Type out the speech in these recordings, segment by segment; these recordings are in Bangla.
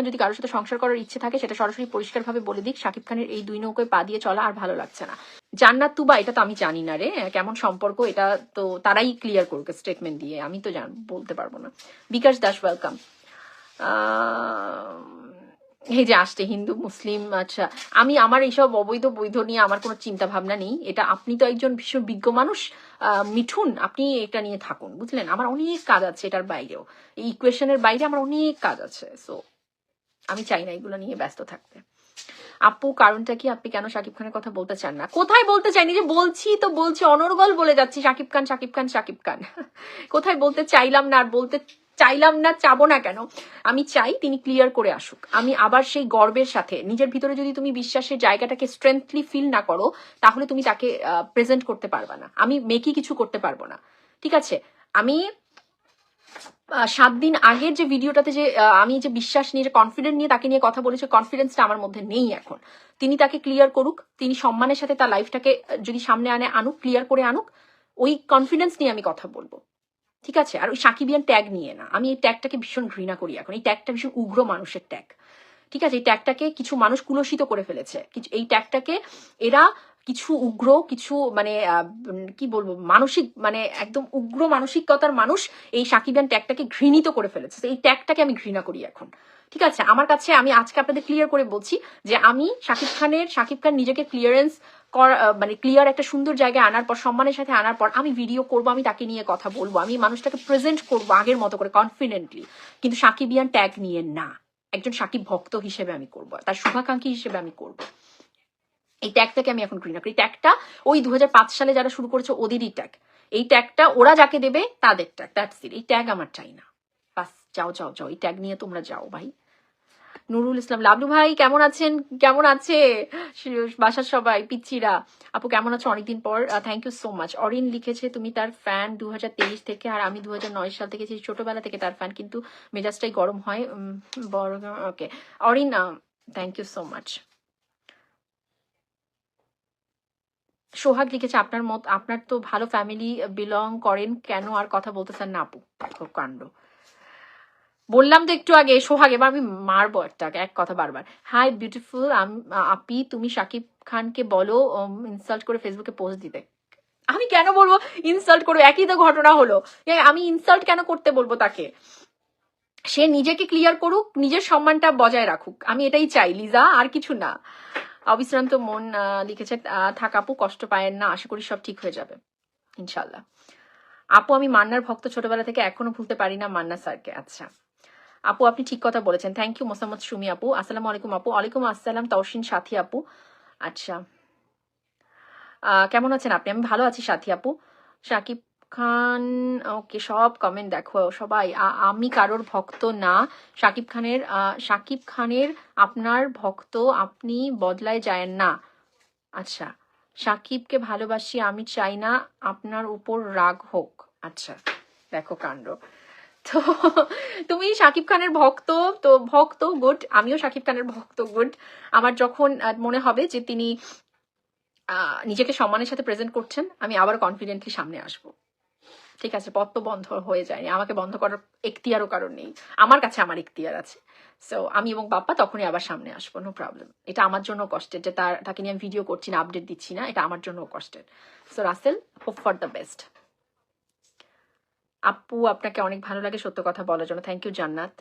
খান যদি কারোর সাথে সংসার করার ইচ্ছে থাকে, সেটা সরাসরি পরিষ্কারভাবে বলে দিক। শাকিব খানের এই দুই নৌকোয় পা দিয়ে চলা আর ভালো লাগছে না। জান্নাত তুবা, এটা তো আমি জানি না রে। কেমন সম্পর্ক, এটা তো তারাই ক্লিয়ার করুক স্টেটমেন্ট দিয়ে। আমি তো বলতে পারব না। বিকাশ দাস ওয়েলকাম এই যে আসছে হিন্দু, মুসলিম আচ্ছা আমি আমার এইসব অবৈধ বৈধ নিয়ে আমার কোনো চিন্তা ভাবনা নেই। এটা আপনি তো একজন ভীষণ বিজ্ঞ মানুষ। মিঠুন, আপনি এটা নিয়ে থাকুন, বুঝলেন? আমার অনেক কাজ আছে এটার বাইরেও। এই ইকুয়েশনের বাইরে আমার অনেক কাজ আছে সো আমি চাই না এগুলো নিয়ে ব্যস্ত থাকতে। আপু, কারণটা কি? আপনি কেন শাকিব খানের কথা বলতে চান না? কোথায় বলতে চাইনি যে বলছি তো বলছি, অনর্গল বলে যাচ্ছি, শাকিব খান শাকিব খান শাকিব খান। কোথায় বলতে চাইলাম না আর বলতে চাইলাম না, চাবো না কেন? আমি চাই তিনি ক্লিয়ার করে আসুক। আমি আবার সেই গর্বের সাথে, নিজের ভিতরে যদি তুমি বিশ্বাসের জায়গাটাকে স্ট্রেংথলি ফিল না করো, তাহলে তুমি তাকে প্রেজেন্ট করতে পারবে না। আমি মেকি কিছু করতে পারব না। ঠিক আছে? আমি সাত দিন আগের যে ভিডিওটাতে যে আমি যে বিশ্বাস নিয়ে, যে কনফিডেন্ট নিয়ে তাকে নিয়ে কথা বলেছি কনফিডেন্সটা আমার মধ্যে নেই এখন। তিনি তাকে ক্লিয়ার করুক, তিনি সম্মানের সাথে তার লাইফটাকে যদি সামনে আনে, আনুক ক্লিয়ার করে আনুক, ওই কনফিডেন্স নিয়ে আমি কথা বলব। ঠিক আছে? আর ওই সাকিবিয়ান ট্যাগ নিয়ে না। আমি এই ট্যাগটাকে ভীষণ ঘৃণা করি এখন। এই ট্যাগটা ভীষণ উগ্র মানুষের ট্যাগ ঠিক আছে? এই ট্যাগটাকে কিছু মানুষ কুলসিত করে ফেলেছে। এই ট্যাগটাকে এরা কিছু উগ্র, কিছু মানে কি বলব, মানসিক মানে একদম উগ্র মানসিকতার মানুষ এই সাকিবিয়ান ট্যাগটাকে ঘৃণিত করে ফেলেছে। এই ট্যাগটাকে আমি ঘৃণা করি এখন। ঠিক আছে? আমার কাছে আমি আজকে আপনাদের ক্লিয়ার করে বলছি যে আমি শাকিব খানের শাকিব খান নিজেকে ক্লিয়ারেন্স মানে ক্লিয়ার একটা সুন্দর জায়গায় আনার পর, সম্মানের সাথে আনার পর আমি ভিডিও করব, আমি তাকে নিয়ে কথা বলব, আমি মানুষটাকে প্রেজেন্ট করব আগের মতো করে কনফিডেন্টলি কিন্তু সাকিবিয়ান ট্যাগ নিয়ে না। একজন সাকিব ভক্ত হিসেবে আমি করব, তার শুভাকাঙ্ক্ষী হিসেবে আমি করব। এই ট্যাগটাকে আমি এখন ঘৃণা করি ট্যাগটা ওই দু হাজার পাঁচ সালে যারা শুরু করেছে ওদেরই ট্যাগ এই ট্যাগটা ওরা যাকে দেবে তাদের ট্যাগ দ্যাটস ইট এই ট্যাগ আমার চাই না। বাস, যাও যাও যাও, এই ট্যাগ নিয়ে তোমরা যাও ভাই। নুরুল ইসলাম, লাবলু ভাই, কেমন আছেন? কেমন আছে? বাসার সবাই পিচ্ছিরা আপু, কেমন আছো? অনেকদিন পর thank you so much Orin লিখেছে, তুমি তার ফ্যান দু হাজার তেইশ থেকে আর আমি দু হাজার নয় সাল থেকে ছোটবেলা থেকে তার ফ্যান কিন্তু মেজাজটাই গরম হয়। বড় okay Arin thank you so much Sohag লিখেছে, আপনার মত, আপনার তো ভালো ফ্যামিলি বিলং করেন কেন? আর কথা বলতেছেন না আপু। কাণ্ড। বললাম তো একটু আগে, সোহাগ, এবার আমি মারবো একটা এক কথা বারবার। হাই বিউটিফুল আপি, তুমি শাকিব খানকে বলো ইনসাল্ট করে ফেসবুকে পোস্ট দিতে। আমি কেন বলব? ইনসাল্ট করব, একই তো ঘটনা হলো। আমি ইনসাল্ট কেন করতে বলব তাকে? সে নিজেকে ক্লিয়ার করুক, নিজের সম্মানটা বজায় রাখুক। আমি এটাই চাই, লিজা, আর কিছু না। অবিশ্রান্ত মন লিখেছে আহ, থাক আপু কষ্ট পায়েন না আশা করি সব ঠিক হয়ে যাবে। ইনশাল্লাহ আপু আমি মান্নার ভক্ত ছোটবেলা থেকে এখনও ভুলতে পারি না মান্না স্যারকে। আচ্ছা। আপু আপনি ঠিক কথা বলেছেন। থ্যাংক ইউ মোসাম্মদ সুমি আপু। আসসালামু আলাইকুম আপু। ওয়ালাইকুম আসসালাম তৌসিন সাথী আপু। আচ্ছা। কেমন আছেন আপনি? আমি ভালো আছি সাথী আপু। শাকিব খান, ওকে সব কমেন্ট দেখো সবাই। আমি কারোর ভক্ত না। শাকিব খানের সাকিব খানের আপনার ভক্ত আপনি বদলায় যায় না। আচ্ছা সাকিবকে ভালোবাসি, আমি চাই না আপনার উপর রাগ হোক। আচ্ছা দেখো কাণ্ড। তো তুমি শাকিব খানের ভক্ত, তো ভক্ত গুড, আমিও শাকিব খানের ভক্ত গুড। আমার যখন মনে হবে যে তিনি নিজেকে সম্মানের সাথে প্রেজেন্ট করছেন, আমি আবার কনফিডেন্টলি সামনে আসব। ঠিক আছে, পথ তো বন্ধ হয়ে যায়নি। আমাকে বন্ধ করার এখতিয়ারও কারণ নেই। আমার কাছে আমার এখতিয়ার আছে। সো আমি এবং বাপ্পা তখনই আবার সামনে আসব নো প্রবলেম এটা আমার জন্য কষ্টের যে তার, তাকে নিয়ে আমি ভিডিও করছি না আপডেট দিচ্ছি না, এটা আমার জন্য কষ্টের। So Rasel hope for the best আপু, আপনাকে অনেক ভালো লাগে সত্য কথা বলার জন্য। থ্যাংক ইউ জান্নাত।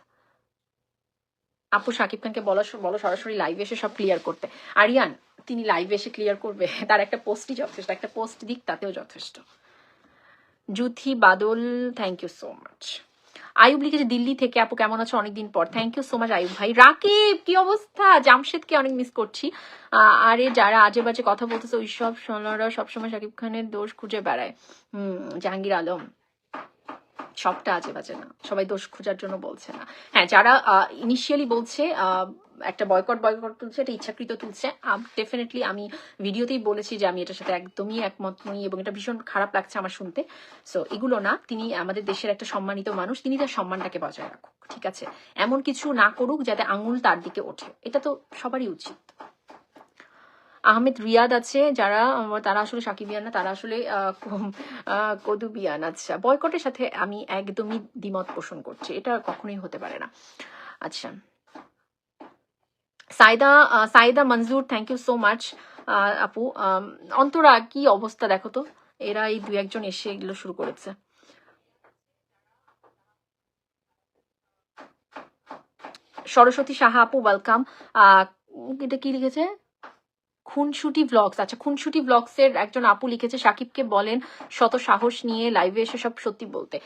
আপু শাকিব খানকে বলো বলো সরাসরি লাইভে এসে সব ক্লিয়ার করতে। আরিয়ান, তিনি লাইভে এসে ক্লিয়ার করবে। তার একটা পোস্টই যথেষ্ট, একটা পোস্ট দিক, তাতেও যথেষ্ট। Juthi Badal thank you so much Ayub লিখেছে, দিল্লি থেকে আপু কেমন আছো? অনেকদিন পর। Thank you so much Ayub ভাই। রাকিব, কি অবস্থা? জামশেদকে অনেক মিস করছি। আরে যারা আজে বাজে কথা বলতেছে, ওই সব সোনারা সবসময় শাকিব খানের দোষ খুঁজে বেড়ায়। হুম, জাহাঙ্গীর আলম। সবটা আজে বাজে না। সবাই দোষ খোঁজার জন্য বলছে না। হ্যাঁ যারা ইনিশিয়ালি বলছে একটা বয়কট বয়কট তুলছে, এটা ইচ্ছাকৃত তুলছে। ডেফিনেটলি আমি ভিডিওতেই বলেছি যে আমি এটার সাথে একদমই একমত নই এবং এটা ভীষণ খারাপ লাগছে আমার শুনতে। সো এগুলো না, তিনি আমাদের দেশের একটা সম্মানিত মানুষ, তিনি তার সম্মানটাকে বজায় রাখুক, ঠিক আছে? এমন কিছু না করুক যাতে আঙুল তার দিকে ওঠে। এটা তো সবারই উচিত। আহমেদ রিয়াদ আছে, যারা তারা আসলে সাকিবিয়ান না, তারা আসলে কদুবিয়ান আচ্ছা বয়কটের সাথে আমি একদমই দ্বিমত পোষণ করছি। এটা কখনোই হতে পারে না। আচ্ছা Saida Saida Manjur thank you so much আপু। অন্তরা, কি অবস্থা দেখো তো? এরা এই দু একজন এসে এগুলো শুরু করেছে। সরস্বতী সাহা আপু ওয়েলকাম এটা কি লিখেছে? খুনসুটি ব্লগস আচ্ছা খুনসুটি ব্লগস এর একজন আপু লিখেছে, সাকিবকে বলেন, শত সাহস নিয়ে লাইভে এসে সব সত্যি বলতে।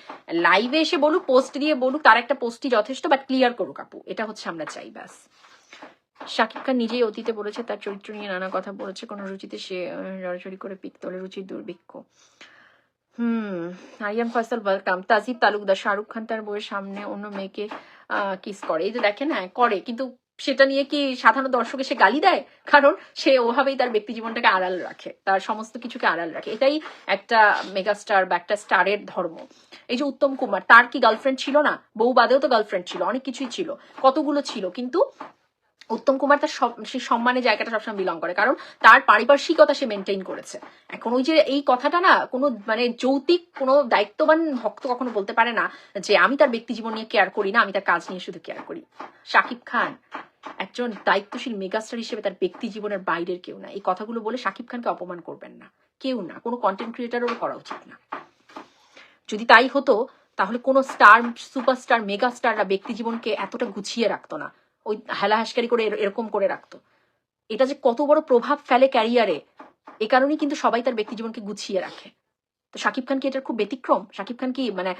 লাইভে এসে বলুক পোস্ট দিয়ে বলুক, তার একটা পোস্টই যথেষ্ট বাট ক্লিয়ার করুক আপু। এটা হচ্ছে আমরা চাই, ব্যাস। শাকিব খান নিজেই অতীতে বলেছে তার চরিত্র নিয়ে নানা কথা বলেছে কোনো রুচিতে সে আহ, জড়াজড়ি করে পিক তোলে রুচির দুর্ভিক্ষ। হুম আরিয়ান ফয়সাল ওয়েলকাম তাজিব তালুকদার শাহরুখ খান তার বউয়ের সামনে অন্য মেয়েকে কিস করে। এই যে দেখেন হ্যাঁ করে কিন্তু সেটা নিয়ে কি সাধারণ দর্শক এসে গালি দেয়? কারণ সে ওভাবেই তার ব্যক্তি জীবনটাকে আড়াল রাখে তার সমস্ত কিছুকে আড়াল রাখে। এটাই একটা মেগাস্টার বা একটা স্টারের ধর্ম। এই যে উত্তম কুমার তার কি গার্লফ্রেন্ড ছিল না? বউ বাদেও তো গার্লফ্রেন্ড ছিল অনেক কিছুই ছিল কতগুলো ছিল কিন্তু উত্তম কুমার তার সেই সম্মানের জায়গাটা সবসময় বিলং করে। কারণ তার পারিপার্শ্বিকতা সে মেনটেন করেছে। এখন ওই যে এই কথাটা না, কোনো মানে যৌতিক, কোনো দায়িত্ববান ভক্ত কখনো বলতে পারে না যে, আমি তার ব্যক্তি জীবন নিয়ে কেয়ার করি না, আমি তার কাজ নিয়ে শুধু কেয়ার করি। শাকিব খান একজন দায়িত্বশীল মেগাস্টার হিসেবে তার ব্যক্তি জীবনের বাইরের কেউ না। এই কথাগুলো বলে শাকিব খানকে অপমান করবেন না। কেউ না। কোনো কন্টেন্ট ক্রিয়েটারেরও করা উচিত না। যদি তাই হতো, তাহলে কোনো স্টার সুপারস্টার মেগা স্টাররা ব্যক্তি জীবনকে এতটা গুছিয়ে রাখতো না। ওই হেলা হাসকারি করে এরকম করে রাখতো। এটা যে কত বড় প্রভাব ফেলে ক্যারিয়ারে এ কারণেই কিন্তু সবাই তার ব্যক্তি জীবনকে গুছিয়ে রাখে। তো শাকিব খান কি এটার খুব ব্যতিক্রম? শাকিব খান কি মানে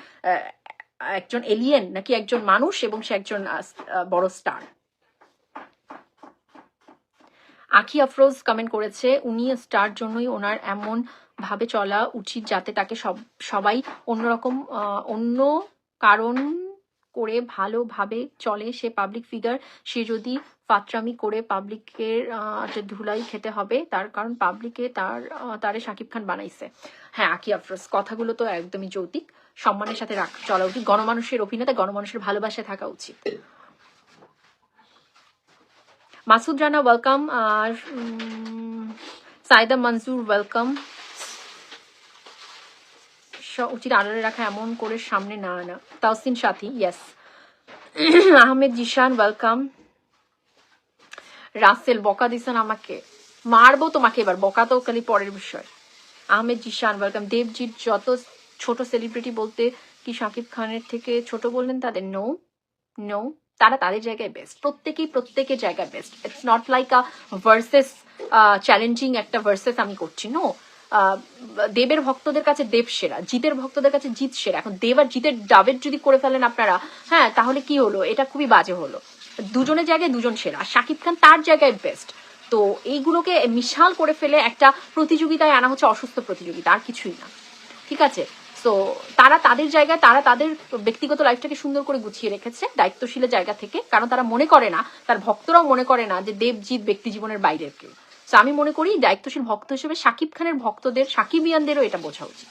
একজন এলিয়েন নাকি একজন মানুষ এবং সে একজন বড় স্টার আখি আফরোজ কমেন্ট করেছে, উনি স্টার জন্যই ওনার এমন ভাবে চলা উচিত যাতে তাকে সব, সবাই অন্যরকম অন্য কারণ করে ভালোভাবে চলে সে পাবলিক ফিগার সে যদি ফাত্রামি করে পাবলিকের ধুলাই খেতে হবে, তার কারণ পাবলিকে তার তারে শাকিব খান বানাইছে। হ্যাঁ আকি আফরোজ, কথাগুলো তো একদমই যৌতিক। সম্মানের সাথে রাখ, চলা উচিত। গণমানুষের অভিনেতা, গণমানুষের ভালোবাসায় থাকা উচিত। মাসুদ রানা ওয়েলকাম আর সাইদা মনজুর ওয়েলকাম উচিত আড়ালে রাখা এমন করে সামনে না আনা। তাওসিন সাথী ইয়েস আহমেদ জিশান ওয়েলকাম রাসেল, বকা দিছেন আমাকে? মারবো তোমাকে এবার, বকা তো খালি পরের বিষয়। আহমেদ জিশান ওয়েলকাম দেবজিৎ, যত ছোট সেলিব্রিটি বলতে কি শাকিব খানের থেকে ছোট বললেন তাদের? নো নো তারা তাদের জায়গায় বেস্ট প্রত্যেকেই প্রত্যেকের জায়গায় best it's not like a versus challenging একটা ভার্সেস আমি করছি। নো দেবের ভক্তদের কাছে দেব সেরা, জিতের ভক্তদের কাছে জিত সেরা। এখন দেব আর জিতের ডাবের যদি করে ফেলেন আপনারা হ্যাঁ তাহলে কি হলো? এটা খুবই বাজে হলো। দুজনের জায়গায় দুজন সেরা। শাকিব খান তার জায়গায় বেস্ট তো এইগুলোকে মিশাল করে ফেলে একটা প্রতিযোগিতায় আনা হচ্ছে অসুস্থ প্রতিযোগিতা, আর কিছুই না। ঠিক আছে? তো তারা তাদের জায়গায়, তারা তাদের ব্যক্তিগত লাইফটাকে সুন্দর করে গুছিয়ে রেখেছে, দায়িত্বশীলের জায়গা থেকে। কারণ তারা মনে করে না, তার ভক্তরাও মনে করে না যে দেবজিৎ ব্যক্তি জীবনের বাইরের কেউ। তো আমি মনে করি দায়িত্বশীল ভক্ত হিসেবে শাকিব খানের ভক্তদের সাকিবিয়ানদেরও এটা বোঝা উচিত।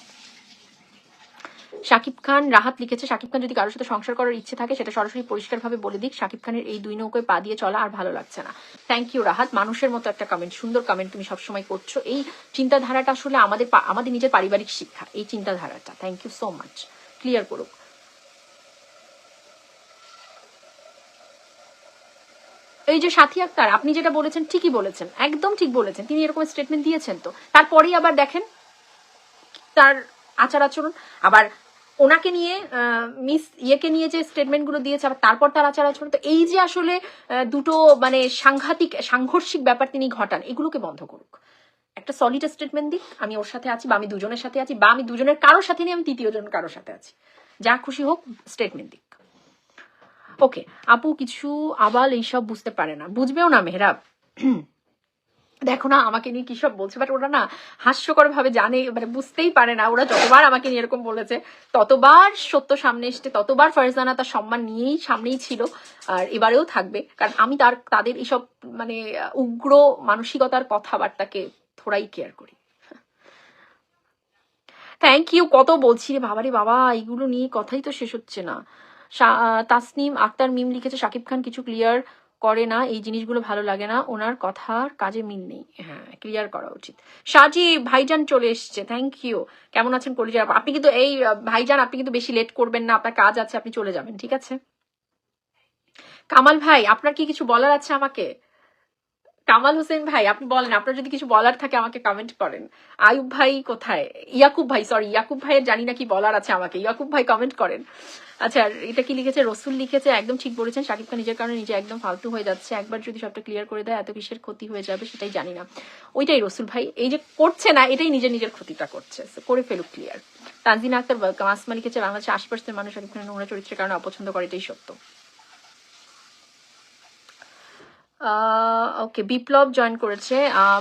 শাকিব খান রাহাত লিখেছে শাকিব খান যদি কারোর সাথে সংসার করার ইচ্ছে থাকে, সেটা সরাসরি পরিষ্কারভাবে বলে দিক। শাকিব খানের এই দুই নৌকোয় পা দিয়ে চলা আর ভালো লাগছে না। Thank you Rahat. মানুষের মতো একটা কমেন্ট সুন্দর কমেন্ট তুমি সবসময় করছ। এই চিন্তাধারাটা আসলে আমাদের আমাদের নিজের পারিবারিক শিক্ষা, এই চিন্তাধারাটা। Thank you so much clear করুক। এই যে সাথী আক্তার, আপনি যেটা বলেছেন ঠিকই বলেছেন, একদম ঠিক বলেছেন। তিনি এরকম স্টেটমেন্ট দিয়েছেন তো। তারপরেই আবার দেখেন তার আচার আচরণ। আবার ওনাকে নিয়ে মিস ইয়েকে নিয়ে যে স্টেটমেন্টগুলো দিয়েছে, আবার তারপর তার আচার আচরণ। তো এই যে আসলে দুটো মানে সাংঘাতিক, সাংঘর্ষিক ব্যাপার তিনি ঘটান, এগুলোকে বন্ধ করুক। একটা সলিড স্টেটমেন্ট দিক, আমি ওর সাথে আছি বা আমি দুজনের সাথে আছি বা আমি দুজনের কারোর সাথে নিয়ে আমি তৃতীয় জন কারোর সাথে আছি। যা খুশি হোক স্টেটমেন্ট দিক। ওকে, আপু কিছু আবাল এইসব বুঝতে পারে না। বুঝবেও না মেহরাব। দেখো না, আমাকে নিয়ে কি সব বলছে বাট ওরা না হাস্যকর ভাবে জানে মানে বুঝতেই পারে না। ওরা যতবার আমাকে নিয়ে এরকম বলেছে, ততবার সত্য সামনে এসছে, ততবার ফারজানা তার সম্মান নিয়েই সামনেই ছিল, আর এবারেও থাকবে। কারণ আমি তার, তাদের এইসব মানে উগ্র মানসিকতার কথাবার্তাকে থোড়াই কেয়ার করি। থ্যাংক ইউ কত বলছি রে বাবারে বাবা এইগুলো নিয়ে কথাই তো শেষ হচ্ছে না। তাসনিম আক্তার মিম লিখেছে, শাকিব খান কিছু ক্লিয়ার করে না, এই জিনিসগুলো ভালো লাগে না। ওনার কথার কাজে মিল নেই। হ্যাঁ ক্লিয়ার করা উচিত। সাজি, ভাইজান চলে এসছে থ্যাংক ইউ কেমন আছেন কলিজা আপু? আপনি কিন্তু এই ভাইজান, আপনি কিন্তু বেশি লেট করবেন না, আপনার কাজ আছে, আপনি চলে যাবেন, ঠিক আছে? কামাল ভাই, আপনার কি কিছু বলার আছে আমাকে? কামাল হোসেন ভাই, আপনি বলেন, আপনার যদি কিছু বলার থাকে, আমাকে কমেন্ট করেন। আয়ুব ভাই কোথায়? ইয়াকুব ভাই সরি ইয়াকুব ভাইয়ের জানি না কি বলার আছে আমাকে। ইয়াকুব ভাই কমেন্ট করেন। আচ্ছা এটা কি লিখেছে? রসুল লিখেছে, একদম ঠিক বলেছেন। শাকিব খান নিজের কারণে নিজে একদম ফালতু হয়ে যাচ্ছে। একবার যদি সবটা ক্লিয়ার করে দেয়, এত কিসের ক্ষতি হয়ে যাবে সেটাই জানি না। ওইটাই রসুল ভাই। এই যে করছে না, এটাই নিজের নিজের ক্ষতিটা করছে। করে ফেলুক ক্লিয়ার তানজিনা আক্তার ওয়েলকাম আসমা লিখেছে, বাংলাদেশে আশি পার্সেন্ট মানুষ শাকিব খানের নোংরা চরিত্রের কারণে অপছন্দ করে, এটাই সত্য। ওকে বিপ্লব জয়েন করেছে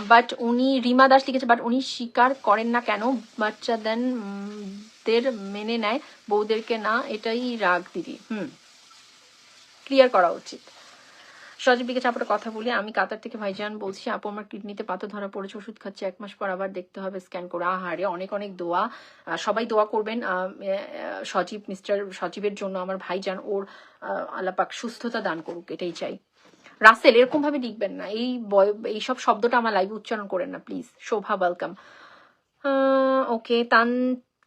বাট উনি রিমা দাস লিখেছে বাট উনি স্বীকার করেন না কেন? বাচ্চাদের উম, দের মেনে নেয় বউদেরকে না এটাই রাগ দিদি হুম। ক্লিয়ার করা উচিত। সজীব লিখেছে আপনার কথা বলি আমি কাতার থেকে ভাইজান বলছি আপু আমার কিডনিতে পাথর ধরা পড়েছে ওষুধ খাচ্ছি এক মাস পর আবার দেখতে হবে স্ক্যান করে। আহারে অনেক অনেক দোয়া। সবাই দোয়া করবেন সজীব মিস্টার সজীবের জন্য আমার ভাইজান ওর আহ, আল্লাপাক সুস্থতা দান করুক এটাই চাই। রাসেল এরকম ভাবে লিখবেন না। এই এইসব শব্দটা আমার লাইভে উচ্চারণ করেন না প্লিজ শোভা ওয়েলকাম ওকে তান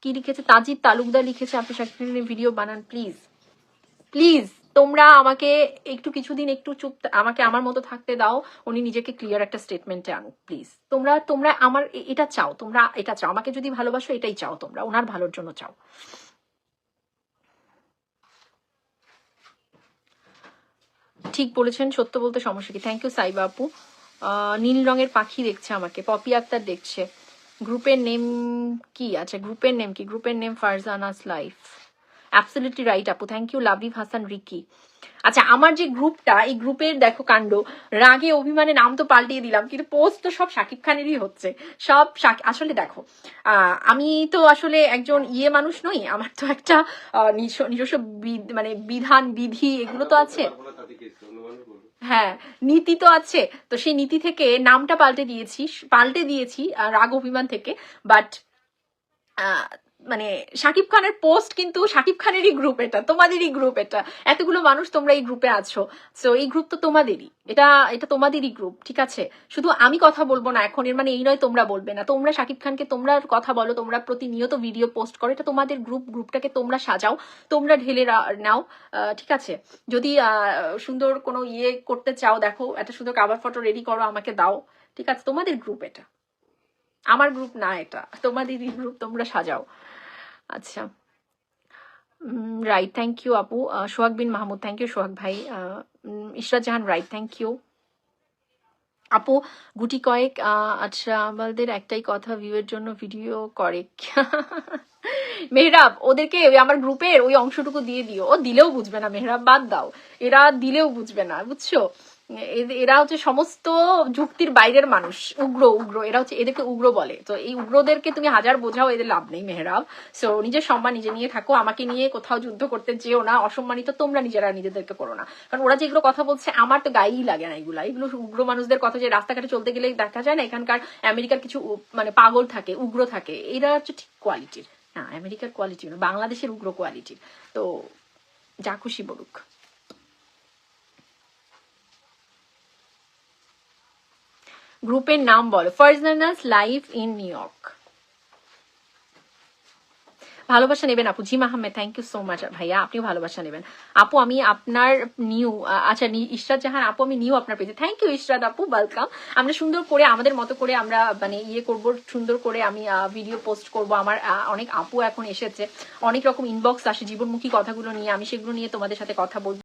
কি লিখেছে? তাজিদ তালুকদার লিখেছে, আপনি খানের ভিডিও বানান প্লিজ প্লিজ তোমরা আমাকে একটু কিছুদিন একটু চুপ, আমাকে আমার মতো থাকতে দাও, উনি নিজেকে ক্লিয়ার একটা স্টেটমেন্টে আনুক প্লিজ তোমরা তোমরা আমার এটা চাও, তোমরা এটা চাও, আমাকে যদি ভালোবাসো এটাই চাও তোমরা ওনার ভালোর জন্য চাও। ঠিক বলেছেন, সত্য বলতে সমস্যা কি? থ্যাংক ইউ সাই বাপু নীল রঙের পাখি দেখছে আমাকে, পপি আক্তার দেখছে। গ্রুপের নেম কি? আচ্ছা গ্রুপের নেম কি? গ্রুপের name Farzana's life. Absolutely right আপু। Thank you Labib Hasan, Ricky. আচ্ছা আমার যে গ্রুপটা, এই গ্রুপের দেখো কাণ্ড, রাগে অভিমানে নাম তো পাল্টিয়ে দিলাম, কিন্তু পোস্ট তো সব শাকিব খানেরই হচ্ছে। সব আসলে দেখো আমি তো আসলে একজন ইয়ে মানুষ নই, আমার তো একটা নিজস্ব মানে বিধান, বিধি, এগুলো তো আছে। হ্যাঁ নীতি তো আছে, তো সেই নীতি থেকে নামটা পাল্টে দিয়েছি পাল্টে দিয়েছি রাগ অভিমান থেকে, বাট মানে শাকিব খানের পোস্ট কিন্তু শাকিব খানেরই গ্রুপ এটা, তোমাদেরই গ্রুপ এটা। এতগুলো মানুষ তোমরা এই গ্রুপে আছো। তো এই গ্রুপ তো তোমাদেরই। এটা এটা তোমাদেরই গ্রুপ ঠিক আছে? শুধু আমি কথা বলব না এখন, এর মানে এই নয় তোমরা বলবে না। তোমরা শাকিব খানকে তোমরা কথা বলো, তোমরা প্রতিনিয়ত ভিডিও পোস্ট করো। এটা তোমাদের গ্রুপ গ্রুপটাকে তোমরা সাজাও, তোমরা ঢেলে নাও ঠিক আছে? যদি সুন্দর কোনো ইয়ে করতে চাও, দেখো, একটা সুন্দর কাভার ফটো রেডি করো, আমাকে দাও। ঠিক আছে? তোমাদের গ্রুপ এটা। আমার গ্রুপ না এটা। তোমাদেরই গ্রুপ তোমরা সাজাও। আচ্ছা। রাইট থ্যাংক ইউ আপু। সোহাগ বিন মাহমুদ থ্যাংক ইউ সোহাগ ভাই। Israt Jahan right thank you আপু, গুটি কয়েক আচ্ছা আমাদের একটাই কথা ভিউয়ের জন্য ভিডিও করে। মেহরাব, ওদেরকে আমার গ্রুপের ওই অংশটুকু দিয়ে দিও। ও দিলেও বুঝবে না, মেহরাব, বাদ দাও। এরা দিলেও বুঝবে না, বুঝছ? এরা হচ্ছে সমস্ত যুক্তির বাইরের মানুষ, উগ্র উগ্র। এরা হচ্ছে এদেরকে উগ্র বলে। তো এই উগ্রদেরকে তুমি হাজার বোঝাও, এদের লাভ নেই মেহরাব। সো নিজের সম্মান নিজে নিয়ে থাকো, আমাকে নিয়ে কোথাও যুদ্ধ করতে যেও না, অসম্মানিত তোমরা নিজেরা নিজেদেরকে করো না। কারণ ওরা যেগুলো কথা বলছে, আমার তো গায়েই লাগে না এগুলো। এগুলো উগ্র মানুষদের কথা যে রাস্তাঘাটে চলতে গেলে দেখা যায় না, এখানকার আমেরিকার কিছু মানে পাগল থাকে, উগ্র থাকে। এরা হচ্ছে ঠিক কোয়ালিটির না, আমেরিকার কোয়ালিটি বাংলাদেশের উগ্র কোয়ালিটির তো, যা খুশি বলুক। গ্রুপের নাম বলো। Farzana's life in New York. ভালোবাসা নেবেন আপু। Jim Ahmed thank you so much ভাইয়া, আপনিও ভালোবাসা নেবেন। আপু, আমি আপনার নিউ আচ্ছা ইশরাত জাহান, আপু, আমি নিউ আপনার পেজে থ্যাংক ইউ ইশরাত আপু ওয়েলকাম আমরা সুন্দর করে, আমাদের মতো করে আমরা মানে ইয়ে করব, সুন্দর করে আমি ভিডিও পোস্ট করব। আমার অনেক আপু এখন এসেছে। অনেক রকম ইনবক্স আসে, জীবনমুখী কথাগুলো নিয়ে। আমি সেগুলো নিয়ে তোমাদের সাথে কথা বলব।